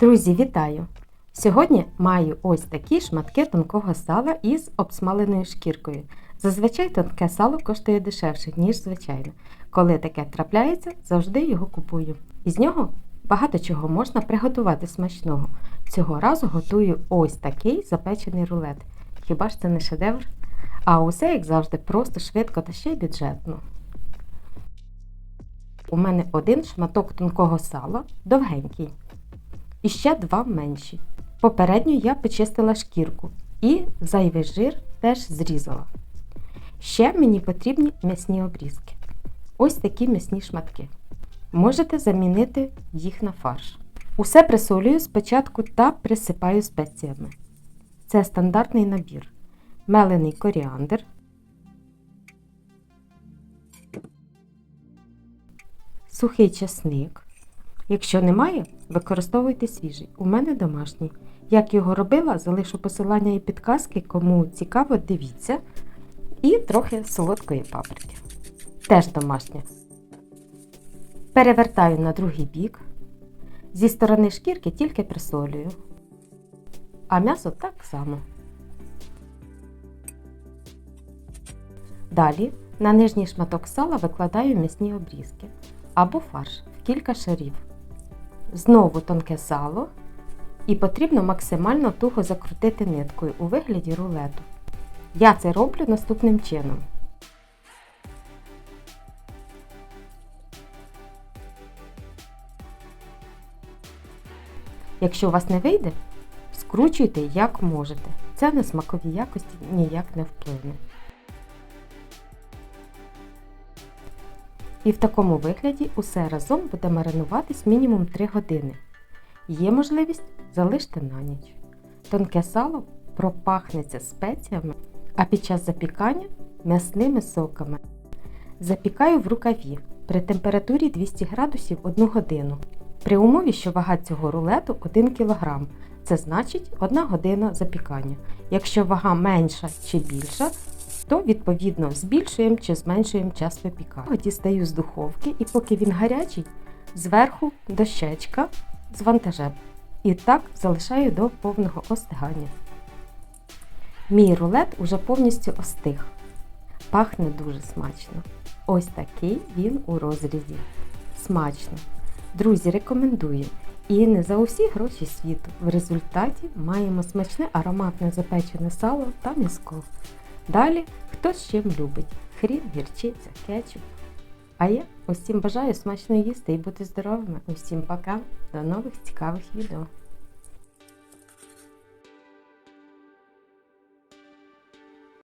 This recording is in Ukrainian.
Друзі, вітаю! Сьогодні маю ось такі шматки тонкого сала із обсмаленою шкіркою. Зазвичай тонке сало коштує дешевше, ніж звичайне. Коли таке трапляється, завжди його купую. Із нього багато чого можна приготувати смачного. Цього разу готую ось такий запечений рулет. Хіба ж це не шедевр? А усе, як завжди, просто швидко та ще й бюджетно. У мене один шматок тонкого сала, довгенький. І ще два менші. Попередньо я почистила шкірку і зайвий жир теж зрізала. Ще мені потрібні м'ясні обрізки. Ось такі м'ясні шматки. Можете замінити їх на фарш. Усе присолюю спочатку та присипаю спеціями. Це стандартний набір. Мелений коріандр, сухий часник. Якщо немає, використовуйте свіжий. У мене домашній. Як його робила, залишу посилання і підказки, кому цікаво, дивіться. І трохи солодкої паприки. Теж домашня. Перевертаю на другий бік. Зі сторони шкірки тільки присолюю. А м'ясо так само. Далі на нижній шматок сала викладаю м'ясні обрізки або фарш в кілька шарів. Знову тонке сало і потрібно максимально туго закрутити ниткою у вигляді рулету. Я це роблю наступним чином. Якщо у вас не вийде, скручуйте як можете. Це на смакові якості ніяк не вплине. І в такому вигляді усе разом буде маринуватись мінімум 3 години. Є можливість залиште на ніч. Тонке сало пропахнеться спеціями, а під час запікання м'ясними соками. Запікаю в рукаві при температурі 200 градусів 1 годину. При умові, що вага цього рулету 1 кг. Це значить 1 година запікання. Якщо вага менша чи більша, то відповідно збільшуємо чи зменшуємо час випікання. Дістаю з духовки і поки він гарячий, зверху дощечка з вантажем. І так залишаю до повного остигання. Мій рулет уже повністю остиг. Пахне дуже смачно. Ось такий він у розрізі. Смачно. Друзі, рекомендую. І не за усі гроші світу. В результаті маємо смачне ароматне запечене сало та м'язко. Далі хто з чим любить: хрін, гірчиця, кетчуп. А я усім бажаю смачно їсти і бути здоровими. Усім пока, до нових цікавих відео.